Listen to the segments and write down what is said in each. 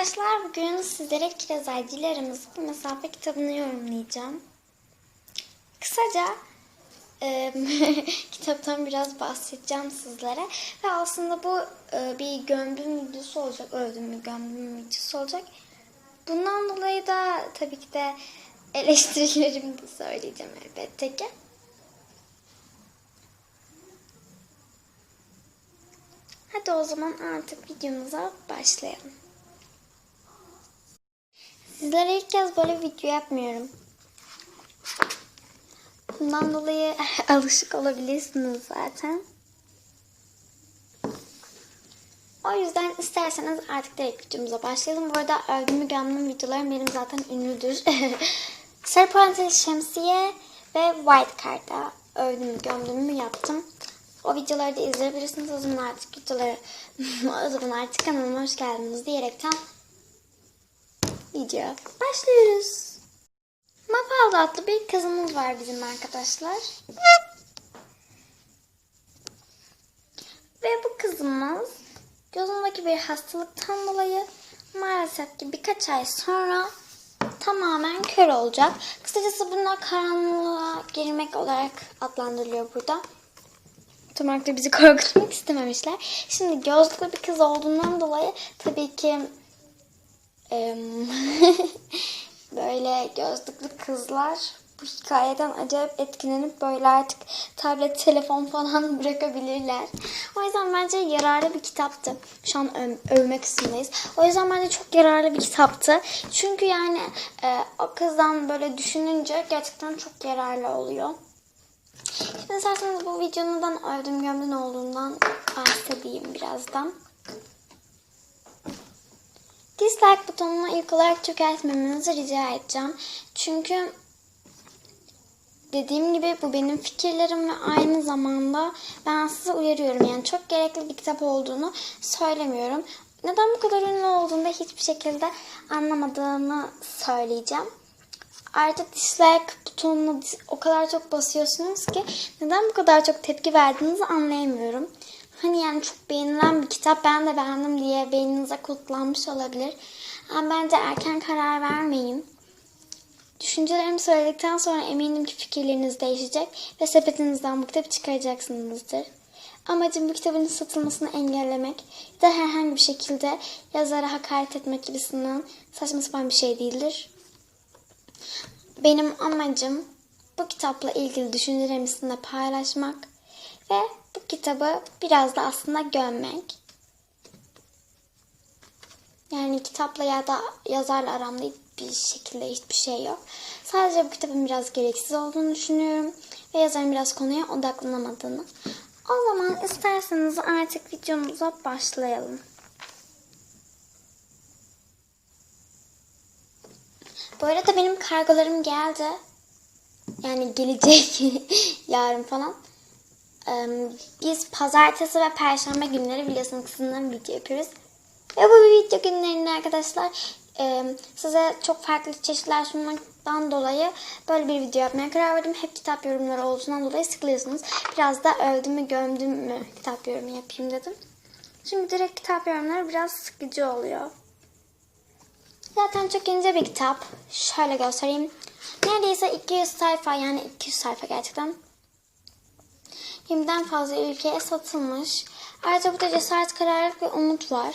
arkadaşlar bugün sizlere Kiraz ile aramızdaki mesafe kitabını yorumlayacağım. Kısaca e, kitaptan biraz bahsedeceğim sizlere. Ve aslında bu e, bir gömdüm videosu olacak. Öldüm mü gömdüm videosu olacak. Bundan dolayı da tabii ki de eleştirilerimi de söyleyeceğim elbette ki. Hadi o zaman artık videomuza başlayalım. Sizlere ilk kez böyle video yapmıyorum. Bundan dolayı alışık olabilirsiniz zaten. O yüzden isterseniz artık direkt videomuza başlayalım. Bu arada övgümü gömdüm videolarım benim zaten ünlüdür. Sarı parantez şemsiye ve white card'a övdüm gömdüğümü yaptım. O videoları da izleyebilirsiniz. O zaman artık videoları, o zaman artık kanalıma hoş geldiniz diyerekten video başlıyoruz. Mafalda adlı bir kızımız var bizim arkadaşlar. Ve bu kızımız gözündeki bir hastalıktan dolayı maalesef ki birkaç ay sonra tamamen kör olacak. Kısacası bunlar karanlığa girmek olarak adlandırılıyor burada. Tam da bizi korkutmak istememişler. Şimdi gözlü bir kız olduğundan dolayı tabii ki böyle gözlüklü kızlar bu hikayeden acayip etkilenip böyle artık tablet, telefon falan bırakabilirler. O yüzden bence yararlı bir kitaptı. Şu an öv- övme kısmındayız. O yüzden bence çok yararlı bir kitaptı. Çünkü yani e, o kızdan böyle düşününce gerçekten çok yararlı oluyor. Şimdi isterseniz bu videonun övdüm gömdüm olduğundan bahsedeyim birazdan. Dislike butonuna ilk olarak çökertmemenizi rica edeceğim. Çünkü dediğim gibi bu benim fikirlerim ve aynı zamanda ben size uyarıyorum. Yani çok gerekli bir kitap olduğunu söylemiyorum. Neden bu kadar ünlü olduğunu da hiçbir şekilde anlamadığımı söyleyeceğim. Ayrıca dislike butonuna o kadar çok basıyorsunuz ki neden bu kadar çok tepki verdiğinizi anlayamıyorum. Hani yani çok beğenilen bir kitap ben de beğendim diye beyninize kodlanmış olabilir. Ama bence erken karar vermeyin. Düşüncelerimi söyledikten sonra eminim ki fikirleriniz değişecek ve sepetinizden bu kitabı çıkaracaksınızdır. Amacım bu kitabın satılmasını engellemek ya da herhangi bir şekilde yazara hakaret etmek gibisinden saçma sapan bir şey değildir. Benim amacım bu kitapla ilgili düşüncelerimi sizinle paylaşmak ve kitabı biraz da aslında gömmek. Yani kitapla ya da yazarla aramda hiçbir şekilde hiçbir şey yok. Sadece bu kitabın biraz gereksiz olduğunu düşünüyorum ve yazarın biraz konuya odaklanamadığını. O zaman isterseniz artık videomuza başlayalım. Bu arada benim kargolarım geldi. Yani gelecek yarın falan. Biz pazartesi ve perşembe günleri biliyorsunuz kızımdan video yapıyoruz. Ve bu video günlerinde arkadaşlar size çok farklı çeşitler sunmaktan dolayı böyle bir video yapmaya karar verdim. Hep kitap yorumları olduğundan dolayı sıkılıyorsunuz. Biraz da öldüm mü gömdüm mü kitap yorumu yapayım dedim. Şimdi direkt kitap yorumları biraz sıkıcı oluyor. Zaten çok ince bir kitap. Şöyle göstereyim. Neredeyse 200 sayfa yani 200 sayfa gerçekten. 20'den fazla ülkeye satılmış. Ayrıca burada cesaret, kararlılık ve umut var.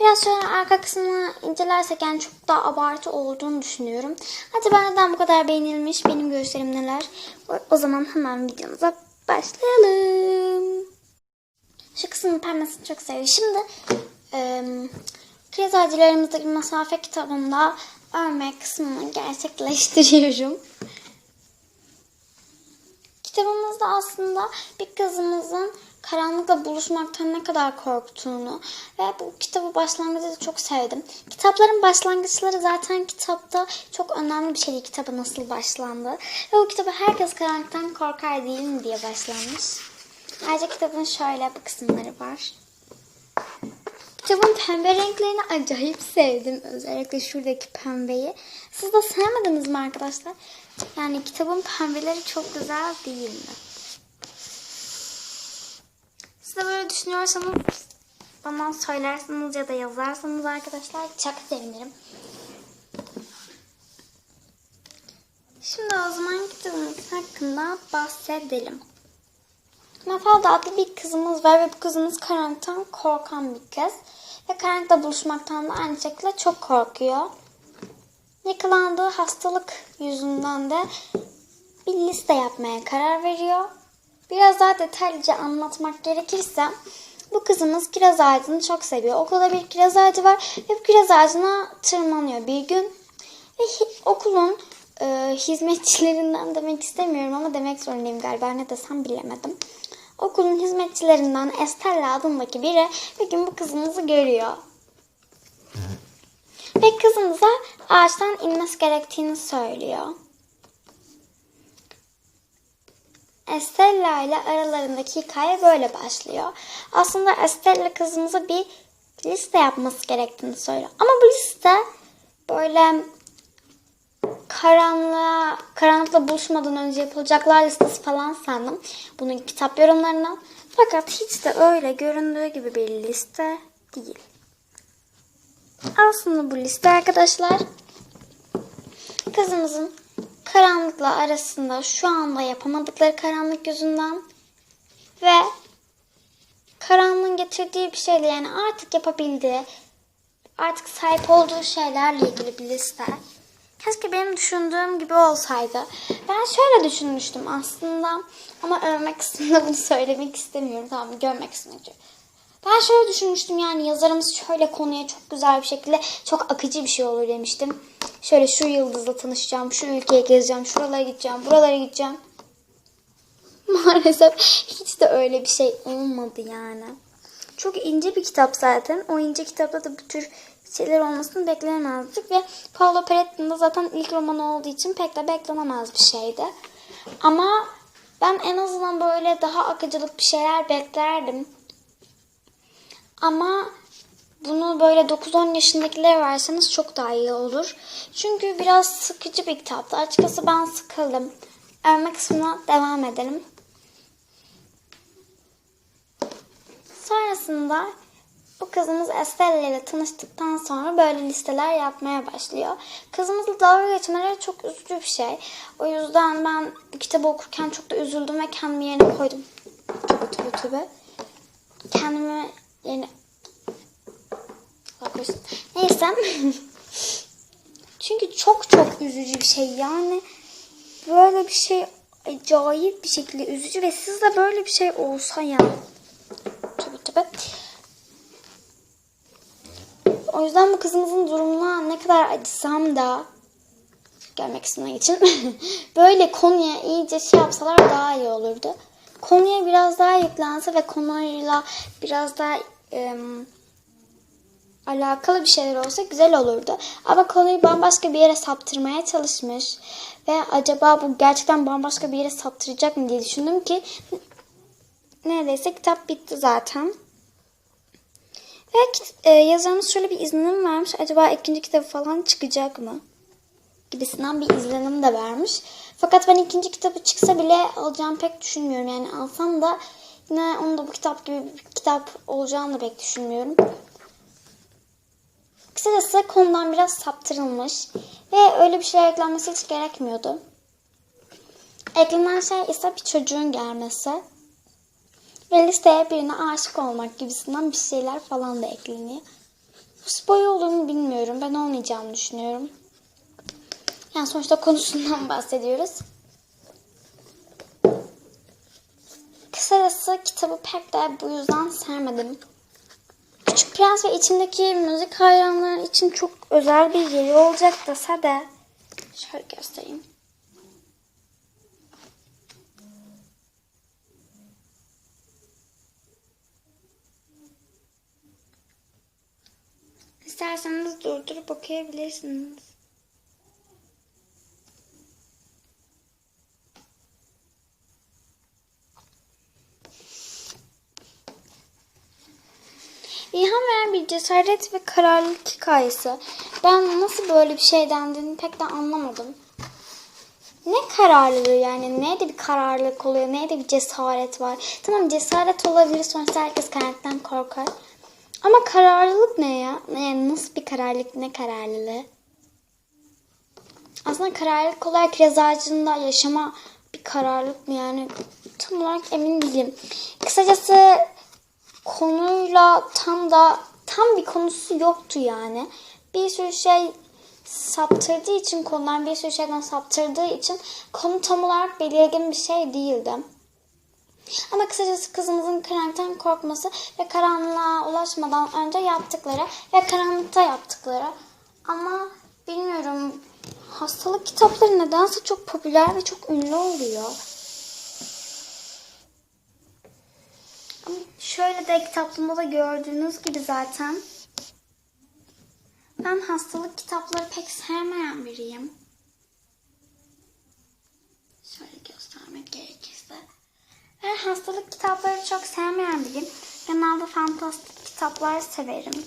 Biraz şöyle arka kısmını incelersek yani çok daha abartı olduğunu düşünüyorum. Hadi ben neden bu kadar beğenilmiş? Benim görüşlerim neler? O, zaman hemen videomuza başlayalım. Şu kısmın pembesini çok seviyorum. Şimdi e, kriz acılarımızdaki mesafe kitabında örme kısmını gerçekleştiriyorum. Kitabımızda aslında bir kızımızın karanlıkla buluşmaktan ne kadar korktuğunu ve bu kitabı başlangıçta da çok sevdim. Kitapların başlangıçları zaten kitapta çok önemli bir şey değil. Kitaba nasıl başlandı. Ve bu kitabı herkes karanlıktan korkar değil mi diye başlanmış. Ayrıca kitabın şöyle bu kısımları var. Kitabın pembe renklerini acayip sevdim. Özellikle şuradaki pembeyi. Siz de sevmediniz mi arkadaşlar? Yani kitabın pembeleri çok güzel değil mi? Siz de böyle düşünüyorsanız bana söylersiniz ya da yazarsanız arkadaşlar çok sevinirim. Şimdi o zaman kitabımız hakkında bahsedelim. Mafalda adlı bir kızımız var ve bu kızımız karanlıktan korkan bir kız. Ve karanlıkla buluşmaktan da aynı şekilde çok korkuyor. Yakalandığı hastalık yüzünden de bir liste yapmaya karar veriyor. Biraz daha detaylıca anlatmak gerekirse bu kızımız kiraz ağacını çok seviyor. Okulda bir kiraz ağacı var ve bu kiraz ağacına tırmanıyor bir gün. Ve okulun e, hizmetçilerinden demek istemiyorum ama demek zorundayım galiba ne desem bilemedim. Okulun hizmetçilerinden Estella adındaki biri bir gün bu kızımızı görüyor. Ve kızımıza ağaçtan inmesi gerektiğini söylüyor. Estella ile aralarındaki hikaye böyle başlıyor. Aslında Estella kızımıza bir liste yapması gerektiğini söylüyor. Ama bu liste böyle karanlığa, karanlıkla buluşmadan önce yapılacaklar listesi falan sandım. Bunun kitap yorumlarından. Fakat hiç de öyle göründüğü gibi bir liste değil. Aslında bu liste arkadaşlar kızımızın karanlıkla arasında şu anda yapamadıkları karanlık yüzünden ve karanlığın getirdiği bir şeyle yani artık yapabildiği, artık sahip olduğu şeylerle ilgili bir liste. Keşke benim düşündüğüm gibi olsaydı. Ben şöyle düşünmüştüm aslında ama övmek kısmında bunu söylemek istemiyorum. Tamam görmek kısmında. Ben şöyle düşünmüştüm yani yazarımız şöyle konuya çok güzel bir şekilde çok akıcı bir şey olur demiştim. Şöyle şu yıldızla tanışacağım, şu ülkeye gezeceğim, şuralara gideceğim, buralara gideceğim. Maalesef hiç de öyle bir şey olmadı yani. Çok ince bir kitap zaten. O ince kitapta da bu tür şeyler olmasını beklenemezdik ve Paolo Peretti'nin de zaten ilk romanı olduğu için pek de beklenemez bir şeydi. Ama ben en azından böyle daha akıcılık bir şeyler beklerdim. Ama bunu böyle 9-10 yaşındakilere verseniz çok daha iyi olur. Çünkü biraz sıkıcı bir kitaptı. Açıkçası ben sıkıldım. Övme kısmına devam edelim. Sonrasında bu kızımız Estella ile tanıştıktan sonra böyle listeler yapmaya başlıyor. Kızımızla dalga geçmeleri çok üzücü bir şey. O yüzden ben kitabı okurken çok da üzüldüm ve kendimi yerine koydum. Tübe tübe tübe. Kendimi yerine... Neyse. Çünkü çok çok üzücü bir şey. Yani böyle bir şey acayip bir şekilde üzücü ve sizde böyle bir şey olsa ya. Tübe tübe. O yüzden bu kızımızın durumuna ne kadar acısam da görmek istemek için böyle konuya iyice şey yapsalar daha iyi olurdu. Konuya biraz daha yüklense ve konuyla biraz daha ım, alakalı bir şeyler olsa güzel olurdu. Ama konuyu bambaşka bir yere saptırmaya çalışmış. Ve acaba bu gerçekten bambaşka bir yere saptıracak mı diye düşündüm ki neredeyse kitap bitti zaten. Ve e, yazarımız şöyle bir izlenim vermiş. Acaba ikinci kitabı falan çıkacak mı? Gibisinden bir izlenim de vermiş. Fakat ben ikinci kitabı çıksa bile alacağımı pek düşünmüyorum. Yani alsam da yine onun da bu kitap gibi bir kitap olacağını da pek düşünmüyorum. Kısacası konudan biraz saptırılmış. Ve öyle bir şeyler eklenmesi hiç gerekmiyordu. Eklenen şey ise bir çocuğun gelmesi. Ve listeye birine aşık olmak gibisinden bir şeyler falan da ekleniyor. Bu spoiler olduğunu bilmiyorum. Ben olmayacağını düşünüyorum. Yani sonuçta konusundan bahsediyoruz. Kısacası kitabı pek de bu yüzden sevmedim. Küçük Prens ve içindeki müzik hayranları için çok özel bir yeri olacak dese de şöyle göstereyim. İsterseniz durdurup okuyabilirsiniz. İlham veren bir cesaret ve kararlılık hikayesi. Ben nasıl böyle bir şey dendiğini pek de anlamadım. Ne kararlılığı yani? Neyde bir kararlılık oluyor? Neyde bir cesaret var? Tamam cesaret olabilir. Sonuçta herkes karanlıktan korkar. Ama kararlılık ne ya? Yani nasıl bir kararlılık ne kararlılığı? Aslında kararlılık olarak kiraz ağacında yaşama bir kararlılık mı yani? Tam olarak emin değilim. Kısacası konuyla tam da tam bir konusu yoktu yani. Bir sürü şey saptırdığı için konudan bir sürü şeyden saptırdığı için konu tam olarak belirgin bir şey değildi. Ama kısacası kızımızın karanlıktan korkması ve karanlığa ulaşmadan önce yaptıkları ve karanlıkta yaptıkları. Ama bilmiyorum hastalık kitapları nedense çok popüler ve çok ünlü oluyor. Şöyle de kitaplarımda da gördüğünüz gibi zaten ben hastalık kitapları pek sevmeyen biriyim. Şöyle göstermek gerekirse. Hastalık kitapları çok sevmeyen biriyim. Genelde fantastik kitaplar severim.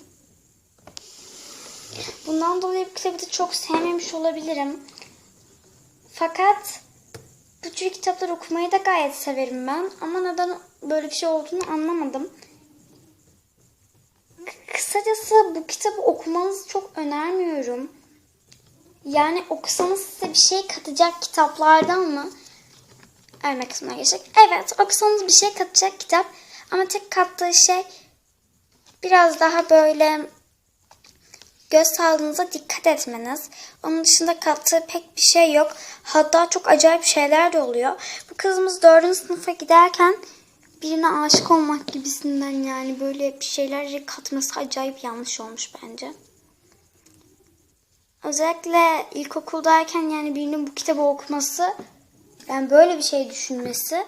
Bundan dolayı bu kitabı da çok sevmemiş olabilirim. Fakat bu tür kitaplar okumayı da gayet severim ben. Ama neden böyle bir şey olduğunu anlamadım. Kısacası bu kitabı okumanızı çok önermiyorum. Yani okusanız size bir şey katacak kitaplardan mı? Örnek kısmına geçecek. Evet okusanız bir şey katacak kitap. Ama tek kattığı şey biraz daha böyle göz sağlığınıza dikkat etmeniz. Onun dışında kattığı pek bir şey yok. Hatta çok acayip şeyler de oluyor. Bu kızımız dördüncü sınıfa giderken birine aşık olmak gibisinden yani böyle bir şeyler katması acayip yanlış olmuş bence. Özellikle ilkokuldayken yani birinin bu kitabı okuması yani böyle bir şey düşünmesi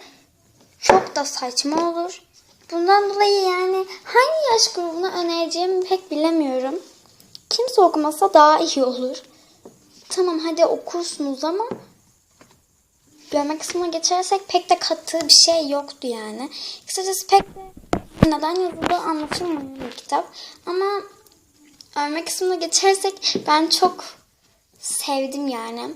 çok da saçma olur. Bundan dolayı yani hangi yaş grubuna önereceğimi pek bilemiyorum. Kimse okumasa daha iyi olur. Tamam hadi okursunuz ama görme kısmına geçersek pek de kattığı bir şey yoktu yani. Kısacası pek de neden yazıldığı anlatılmıyor bu kitap. Ama örme kısmına geçersek ben çok sevdim yani.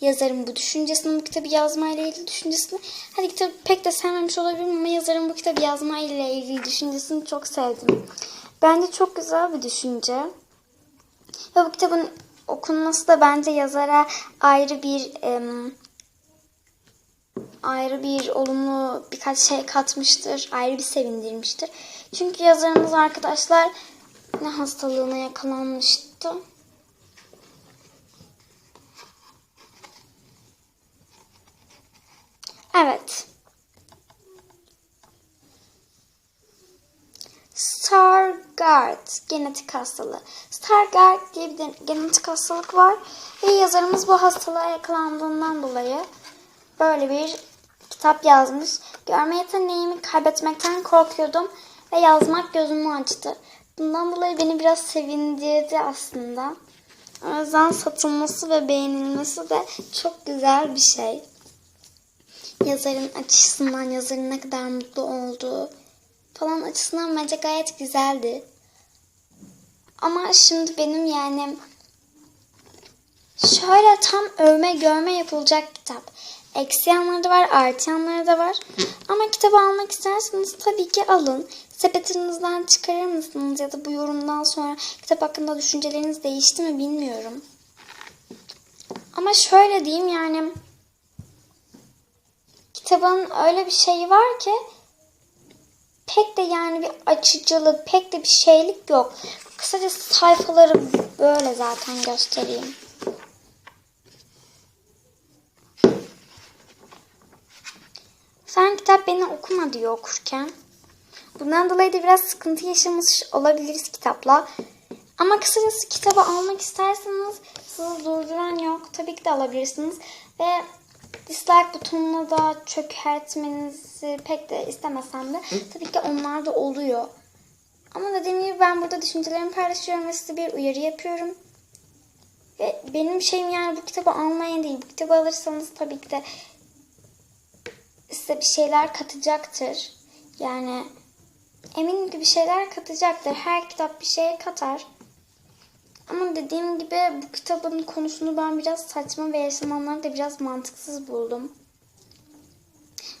Yazarın bu düşüncesini, bu kitabı yazmayla ilgili düşüncesini. Hadi kitabı pek de sevmemiş olabilirim ama yazarın bu kitabı yazmayla ilgili düşüncesini çok sevdim. Bence çok güzel bir düşünce. Ve bu kitabın okunması da bence yazara ayrı bir em, ayrı bir olumlu birkaç şey katmıştır. Ayrı bir sevindirmiştir. Çünkü yazarımız arkadaşlar ne hastalığına yakalanmıştı. Evet. Stargardt genetik hastalığı. Stargardt diye bir genetik hastalık var ve yazarımız bu hastalığa yakalandığından dolayı böyle bir kitap yazmış. Görme yeteneğimi kaybetmekten korkuyordum ve yazmak gözümü açtı. Bundan dolayı beni biraz sevindirdi aslında. O yüzden satılması ve beğenilmesi de çok güzel bir şey yazarın açısından yazarın ne kadar mutlu olduğu falan açısından bence gayet güzeldi. Ama şimdi benim yani şöyle tam övme görme yapılacak kitap. Eksi yanları da var, artı yanları da var. Ama kitabı almak isterseniz tabii ki alın. Sepetinizden çıkarır mısınız ya da bu yorumdan sonra kitap hakkında düşünceleriniz değişti mi bilmiyorum. Ama şöyle diyeyim yani kitabın öyle bir şeyi var ki pek de yani bir açıcılık, pek de bir şeylik yok. Kısaca sayfaları böyle zaten göstereyim. Sen kitap beni okuma diyor okurken. Bundan dolayı da biraz sıkıntı yaşamış olabiliriz kitapla. Ama kısacası kitabı almak isterseniz sizi durduran yok. Tabii ki de alabilirsiniz. Ve dislike butonuna da çökertmenizi pek de istemesem de tabii ki onlar da oluyor. Ama dediğim gibi ben burada düşüncelerimi paylaşıyorum ve size bir uyarı yapıyorum. Ve benim şeyim yani bu kitabı almayın değil. Bu kitabı alırsanız tabii ki de size bir şeyler katacaktır. Yani eminim ki bir şeyler katacaktır. Her kitap bir şey katar. Ama dediğim gibi bu kitabın konusunu ben biraz saçma ve yaşananları da biraz mantıksız buldum.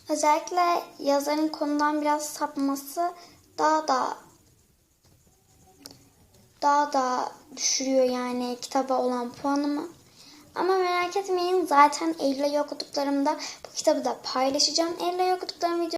Özellikle yazarın konudan biraz sapması daha da daha da düşürüyor yani kitaba olan puanımı. Ama merak etmeyin zaten Eylül'e okuduklarımda bu kitabı da paylaşacağım. Eylül'e okuduklarım video